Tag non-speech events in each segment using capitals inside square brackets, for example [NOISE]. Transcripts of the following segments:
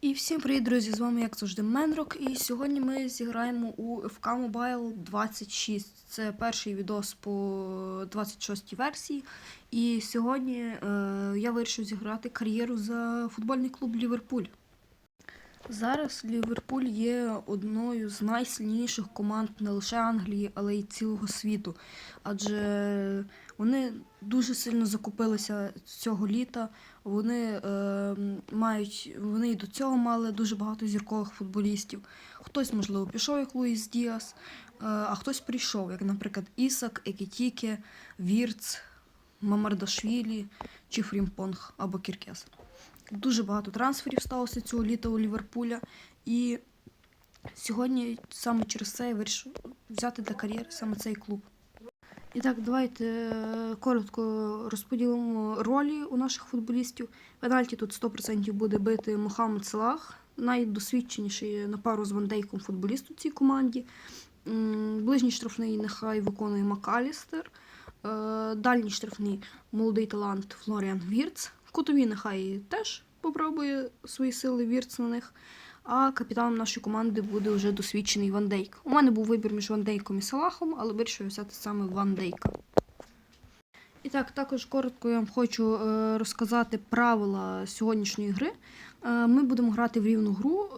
І всім привіт, друзі! З вами, як завжди, Менрок. І сьогодні ми зіграємо у FK Mobile 26. Це перший відос по 26 й версії. І сьогодні е, я вирішив зіграти кар'єру за футбольний клуб Ліверпуль. Зараз Ліверпуль є одною з найсильніших команд не лише Англії, але й цілого світу. Адже вони дуже сильно закупилися цього літа. Вони е, мають вони і до цього мали дуже багато зіркових футболістів. Хтось, можливо, пішов як Луїс Діас, е, а хтось прийшов, як, наприклад, Ісак, Екітіке, Вірц, Мамардашвілі чи Фрімпонг або Кіркес. Дуже багато трансферів сталося цього літа у Ліверпуля. І сьогодні саме через це я вирішив взяти для кар'єри саме цей клуб. І так, давайте е, коротко розподілимо ролі у наших футболістів. Пенальті тут 100% буде бити Мохамед Салах, найдосвідченіший на пару з Вандейком футболіст у цій команді. Ближній штрафний нехай виконує Макалістер. Е, Дальній штрафний молодий талант Флоріан Вірц. Кутові нехай теж попробує свої сили Вірц на них. А капітаном нашої команди буде вже досвідчений Ван Дейк. У мене був вибір між Ван Дейком і Салахом, але вирішив взяти саме Ван Дейка. І так, також коротко я вам хочу е, розказати правила сьогоднішньої гри. Е, ми будемо грати в рівну гру,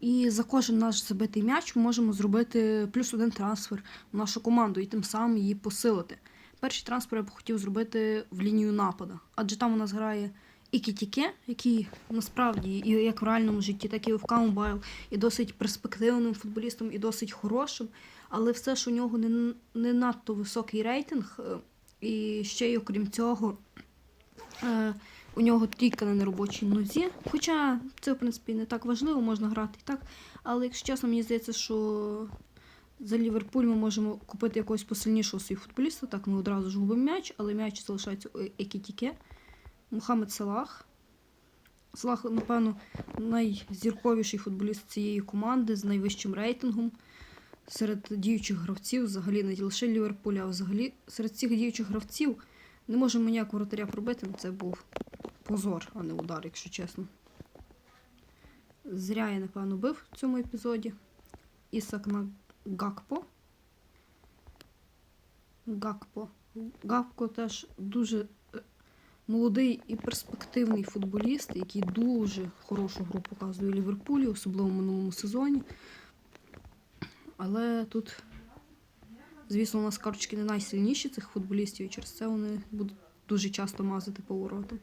і за кожен наш забитий м'яч ми можемо зробити плюс один трансфер в нашу команду і тим самим її посилити. Перший трансфер я б хотів зробити в лінію нападу, адже там у нас грає і Кітіке, який насправді і як в реальному житті, так і в Каумбайл, і досить перспективним футболістом, і досить хорошим. Але все ж у нього не, не надто високий рейтинг. е, І ще й окрім цього, е, у нього трійка на неробочій нозі. Хоча це, в принципі, не так важливо, можна грати і так. Але якщо чесно, мені здається, що за Ліверпуль ми можемо купити якогось посильнішого свій футболіста. Так, ми одразу ж губимо м'яч, але м'яч залишається у Екітіке. Мухаммед Салах. Салах, напевно, найзірковіший футболіст цієї команди з найвищим рейтингом. Серед діючих гравців, взагалі не лише Ліверпуля, а взагалі серед цих діючих гравців не можемо ніякого вратаря пробити. Це був позор, а не удар, якщо чесно. Зря я, напевно, бив в цьому епізоді. Ісак на Гакпо. Гакпо. Гакпо теж дуже молодий і перспективний футболіст, який дуже хорошу гру показує Ліверпулі, особливо в минулому сезоні. Але тут, звісно, у нас карточки не найсильніші цих футболістів, і через це вони будуть дуже часто мазати поворота.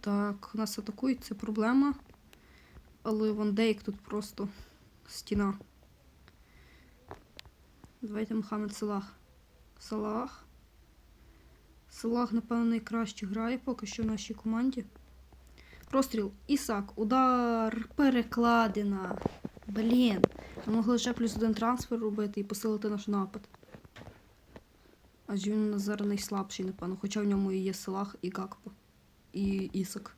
Так, нас атакують, це проблема. Але Ван Дейк тут просто стіна. Давайте Мохамед Салах. Салах. Салах, напевно, найкраще грає поки що в нашій команді. Простріл. Ісак. Удар. Перекладина. Блін. Ми могли ще плюс один трансфер робити і посилити наш напад. Адже він зараз найслабший, напевно. Хоча в ньому і є Салах, і Гакпо. І Ісак.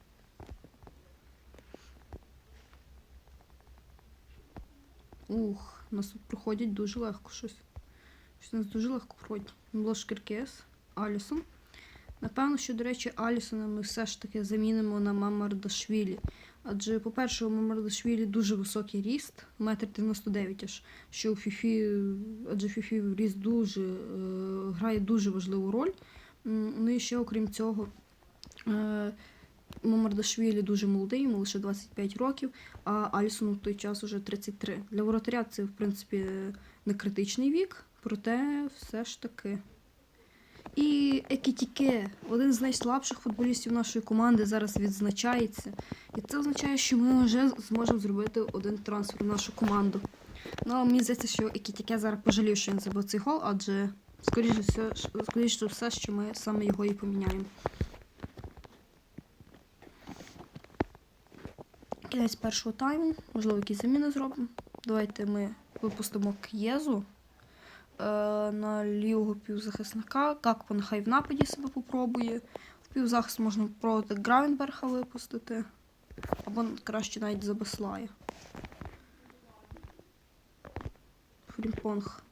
Ух, нас тут проходять дуже легко щось. Щось нас дуже легко проходять. Мілош Кіркес, Алісон. Напевно, що, до речі, Алісона ми все ж таки замінимо на Мамардашвілі. Адже, по-перше, у Мамардашвілі дуже високий ріст, метр 99 аж, що у Фіфі, адже Фіфі ріст дуже е, грає дуже важливу роль. Ну і ще, окрім цього, е, Мамардашвілі дуже молодий, йому лише 25 років, а Алісону в той час уже 33. Для воротаря це, в принципі, не критичний вік, проте все ж таки. І Екітіке, один з найслабших футболістів нашої команди, зараз відзначається. І це означає, що ми вже зможемо зробити один трансфер в нашу команду. Ну, а мені здається, що Екітіке зараз пожалів, що він забив цей гол, адже, скоріше все, все, що ми саме його і поміняємо. Кінець першого тайму, можливо, якісь заміни зробимо. Давайте ми випустимо К'єзу на лівого півзахисника. Какпо нехай в нападі себе попробує. В півзахист можна попробувати Гравенберга випустити. Або краще навіть Забеслая. Фрімпонг.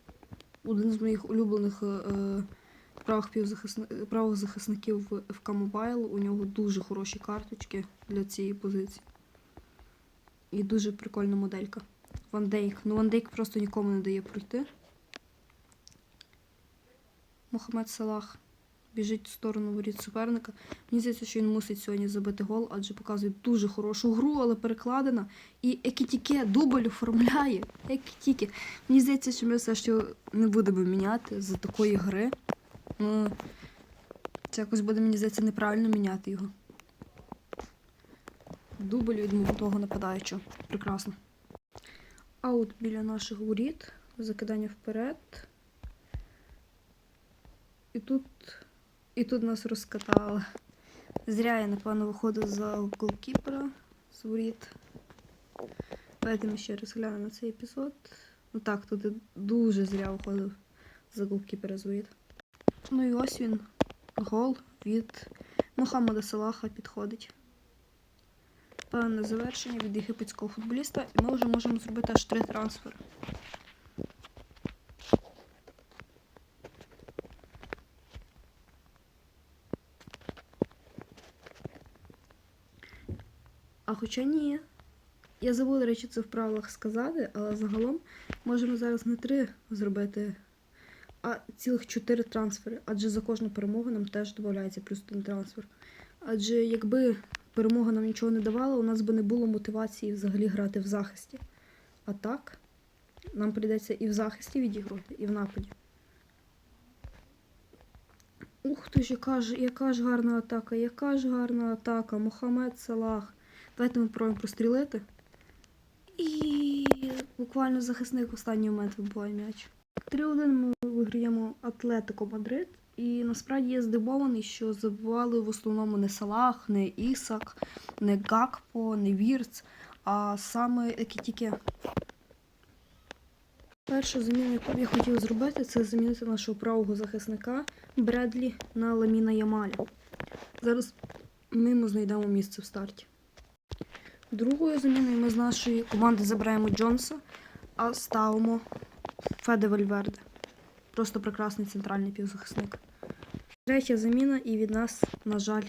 Один з моїх улюблених е, правих, півзахисни... правих захисників в ФК Mobile. У нього дуже хороші карточки для цієї позиції. І дуже прикольна моделька. Ван Дейк. Ну, Ван Дейк просто нікому не дає пройти. Мохамед Салах біжить в сторону воріт суперника. Мені здається, що він мусить сьогодні забити гол, адже показує дуже хорошу гру, але перекладена. І Екітіке дубль оформляє. Екітіке. Мені здається, що ми все ж не будемо міняти за такої гри. Ну, це якось буде, мені здається, неправильно міняти його. Дубль від молодого нападаючого. Прекрасно. Аут біля наших воріт. Закидання вперед. І тут. І тут нас розкатали. Зря я, напевно, виходив за голкіпера з воріт. Давайте ще раз на цей епізод. Ну так, тут дуже зря виходив за голкіпера з воріт. Ну і ось він. Гол від Мохаммада Салаха підходить. Певне завершення від єгипетського футболіста, і ми вже можемо зробити аж три трансфери. А хоча ні. Я забула, до речі, це в правилах сказати, але загалом можемо зараз не три зробити, а цілих чотири трансфери. Адже за кожну перемогу нам теж додається плюс один трансфер. Адже якби перемога нам нічого не давала, у нас би не було мотивації взагалі грати в захисті. А так, нам прийдеться і в захисті відігрувати, і в нападі. Ух ти ж, яка ж, яка ж гарна атака, яка ж гарна атака. Мохамед Салах. Давайте ми пробуємо прострілити. І буквально захисник в останній момент вибиває м'яч. 3-1 ми виграємо Атлетико Мадрид. І насправді я здивований, що забивали в основному не Салах, не Ісак, не Гакпо, не Вірц, а саме Екітіке. Перша заміна, яку я хотів зробити, це замінити нашого правого захисника Бредлі на Ламіна Ямаля. Зараз ми йому знайдемо місце в старті. Другою заміною ми з нашої команди забираємо Джонса, а ставимо Феде Вальверде. Просто прекрасний центральний півзахисник. Третя заміна, і від нас, на жаль,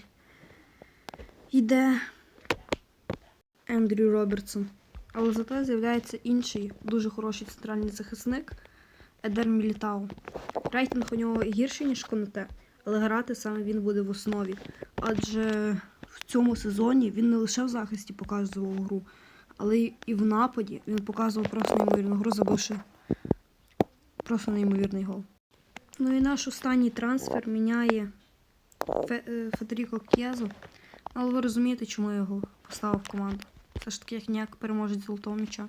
йде Ендрю Робертсон. Але зате з'являється інший дуже хороший центральний захисник Едер Мілітау. Рейтинг у нього гірший, ніж Конате, але грати саме він буде в основі. Адже в цьому сезоні він не лише в захисті показував гру, але і в нападі він показував просто неймовірну гру, забивши просто неймовірний гол. Ну і наш останній трансфер міняє е, Федеріко К'єзу. Але ви розумієте, чому я його поставив в команду. Це ж таки як ніяк переможець золотого м'яча.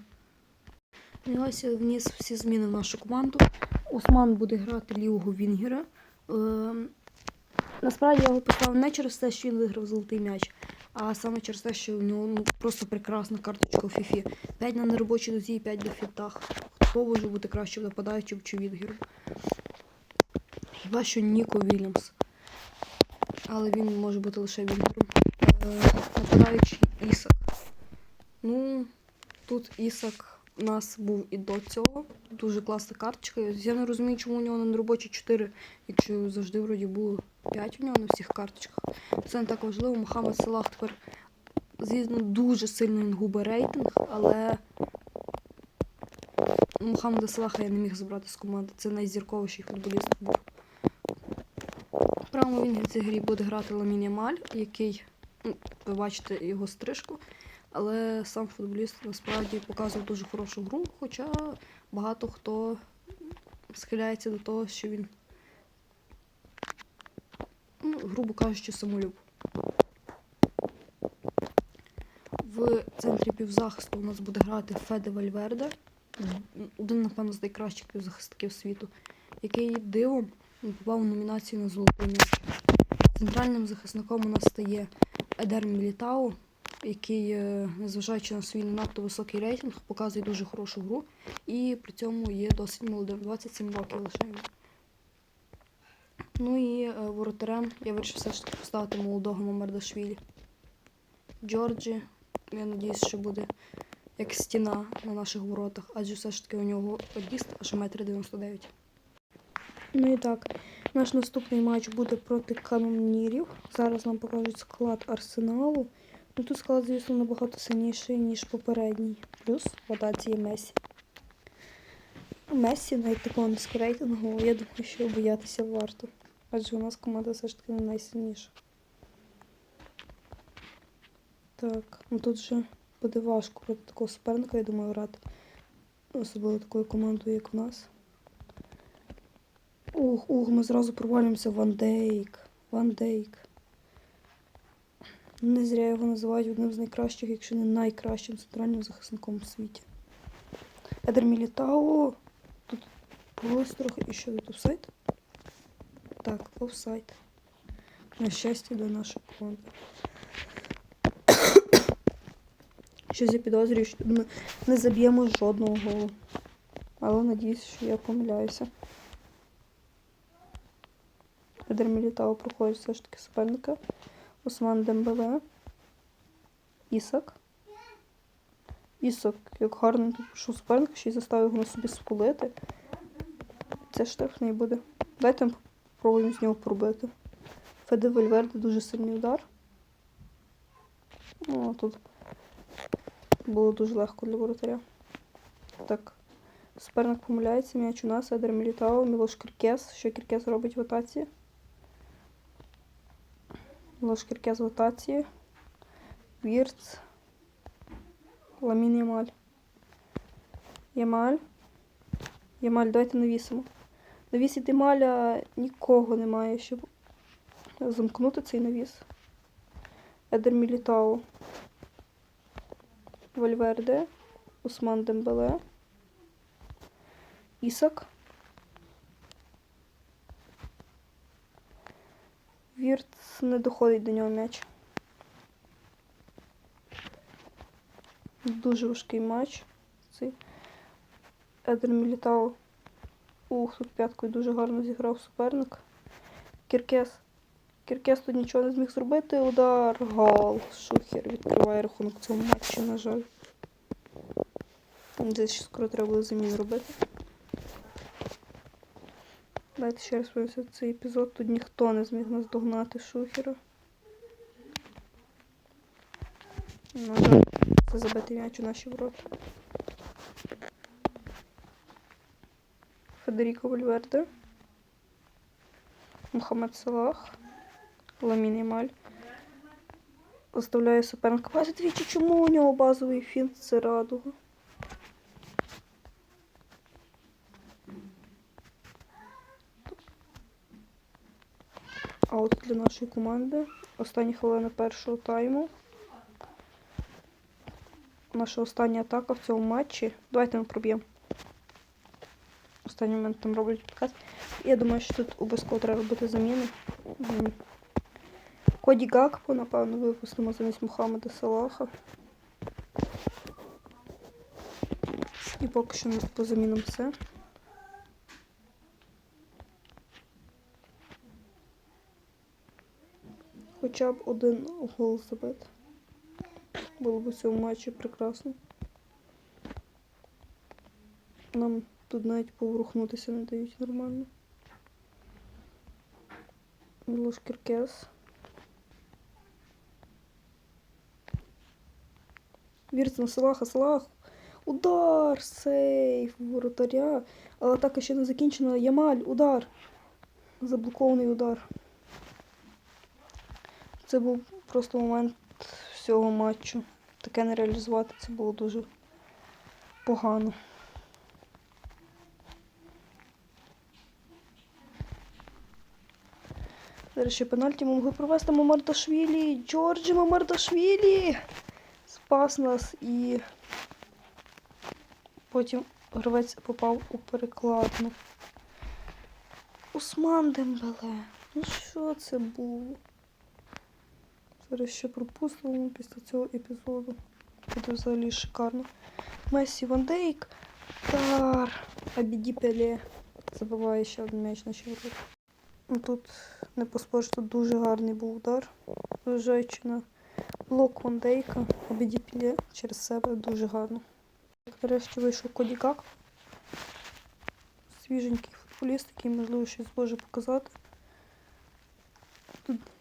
І ось вніс всі зміни в нашу команду. Осман буде грати лівого Вінгера. Насправді я його поставив не через те, що він виграв золотий м'яч, а саме через те, що в нього ну, просто прекрасна карточка у Фіфі. 5 на неробочій нозі і 5 на фінтах. Хто може бути краще нападаючим чи Вінгером? Хіба що Ніко Вільямс. Але він може бути лише Вінгером. Е, нападаючий Ісак. Ну, тут Ісак у нас був і до цього. Дуже класна карточка. Я не розумію, чому у нього на неробочі 4, якщо завжди вроді було 5 у нього на всіх карточках. Це не так важливо. Мохаммед Салах тепер, звісно, дуже сильно він губить рейтинг, але Мохаммеда Салаха я не міг забрати з команди. Це найзірковіший футболіст був. В правому вінгері цій грі буде грати Ламін Ямаль, який, ну, ви бачите його стрижку. Але сам футболіст насправді показував дуже хорошу гру, хоча багато хто схиляється до того, що він, ну, грубо кажучи, самолюб. В центрі півзахисту у нас буде грати Феде Вальверде, один, напевно, з найкращих півзахисників світу, який дивом попав у номінацію на золотий м'яч. Центральним захисником у нас стає Едер Мілітау, який, е, незважаючи на свій не надто високий рейтинг, показує дуже хорошу гру і при цьому є досить молодим, 27 років лише. Ну і е, воротарем я вирішив все ж таки поставити молодого Мамардашвілі. Джорджі, я надіюсь, що буде як стіна на наших воротах, адже все ж таки у нього ріст аж 1,99 м. Ну і так, наш наступний матч буде проти канонірів. Зараз нам покажуть склад арсеналу. Ну тут склад, звісно, набагато сильніший, ніж попередній. Плюс в атаці є Месі. Месі навіть такого низькорейтингового, я думаю, що боятися варто. Адже у нас команда все ж таки не найсильніша. Так, ну тут вже буде важко проти такого суперника, я думаю, грати. Особливо такою командою, як в нас. Ух, ух, ми зразу провалюємося Ван Дейк. Ван Дейк. Не зря його називають одним з найкращих, якщо не найкращим центральним захисником у світі. Едер Мілітао. Тут було трохи. І що тут офсайд? Так, офсайд. На щастя для нашої команди. [COUGHS] Щось я підозрюю, що ми не заб'ємо жодного голу. Але надіюсь, що я помиляюся. Едер Мілітао проходить все ж таки суперника. Осман Дембеле. Ісак. Ісак, як гарно тут пішов ще й заставив його на собі спулити. Це штрафний буде. Дайте спробуємо з нього пробити. Феде Вельверде дуже сильний удар. Ну, а тут було дуже легко для воротаря. Так. Суперник помиляється, м'яч у нас, Едер Мілітао, Мілош Кіркес. Що Кіркес робить в атаці? Мілош Кіркес в атаці. Вірц. Ламін Ямаль. Ямаль. Ямаль, давайте навісимо. Навісити маля нікого немає, щоб замкнути цей навіс. Едер Мілітау. Вальверде. Усман Дембеле. Ісак. Вірц не доходить до нього м'яч. Дуже важкий матч. Цей Едер Мілітау. Ух, тут п'яткою дуже гарно зіграв суперник. Кіркес. Кіркес тут нічого не зміг зробити. Удар. Гол. Шухер відкриває рахунок цього матчі, на жаль. Десь скоро треба буде замін робити. Давайте ще раз подивимося цей епізод. Тут ніхто не зміг нас догнати Шухера. На жаль, це забитий м'яч у наші ворота. Федеріко Вальверде. Мухаммед Салах. Ламін Ямаль. Оставляє суперника. Бачите, двічі, чому у нього базовий фінт це радуга? А от для нашої команди останні хвилини першого тайму. Наша остання атака в цьому матчі. Давайте ми проб'ємо. Останній момент там роблять підказ. Я думаю, що тут обов'язково треба робити заміни. Коді Гакпо, напевно, випустимо замість Мухаммеда Салаха. І поки що по замінам все. Хоча б один гол забити. Було б у цьому матчі прекрасно. Нам тут навіть поворухнутися не дають нормально. Мілош Кіркес. Вірц на Салаха, Салах. Удар! Сейф воротаря. Але атака ще не закінчена. Ямаль, удар. Заблокований удар. Це був просто момент всього матчу. Таке не реалізувати це було дуже погано. Зараз ще пенальті ми могли провести Мамардашвілі. Джорджі Мамардашвілі! Спас нас і потім гравець попав у перекладну. Усман Дембеле. Ну що це було? Зараз ще пропустимо після цього епізоду. Буде взагалі шикарно. Месі Ван Дейк. Тар. Абіді Пеле. Забиває ще один м'яч на щороку. Ну, Тут не поспориш, тут дуже гарний був удар. Виїжджаючи на блок Ван Дейка. Абіді Пеле через себе дуже гарно. Нарешті вийшов Кодікак. Свіженький футболіст, який, можливо, щось зможе показати.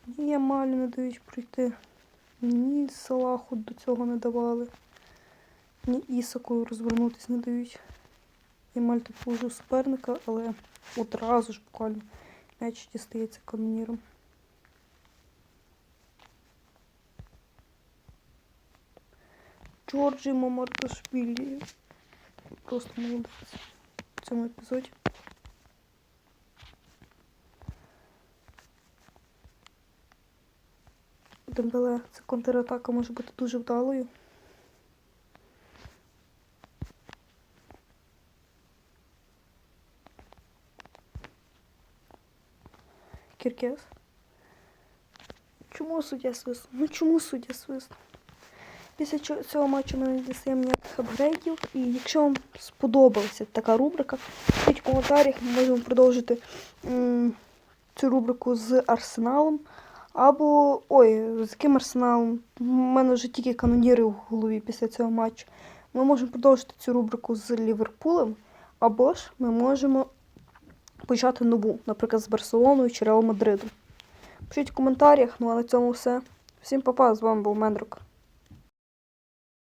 Ні Ямалю не дають пройти, ні Салаху до цього не давали, ні Ісаку розвернутися не дають. Ямаль тут положив суперника, але одразу ж буквально м'яч дістається каноніром. Джорджі Мамардашвілі. Просто молодець в цьому епізоді. Дембеле, ця контратака може бути дуже вдалою. Кіркес. Чому суддя свиснув? Ну чому суддя свиснув? Після цього матчу ми не дістаємо ніяких апгрейдів. І якщо вам сподобалася така рубрика, пишіть в коментарях, ми можемо продовжити м, цю рубрику з Арсеналом. Або. Ой, з яким арсеналом? У мене вже тільки каноніри в голові після цього матчу. Ми можемо продовжити цю рубрику з Ліверпулем, або ж ми можемо почати нову, наприклад, з Барселоною чи Реал Мадридом. Пишіть в коментарях, ну а на цьому все. Всім па-па, з вами був Мендрок.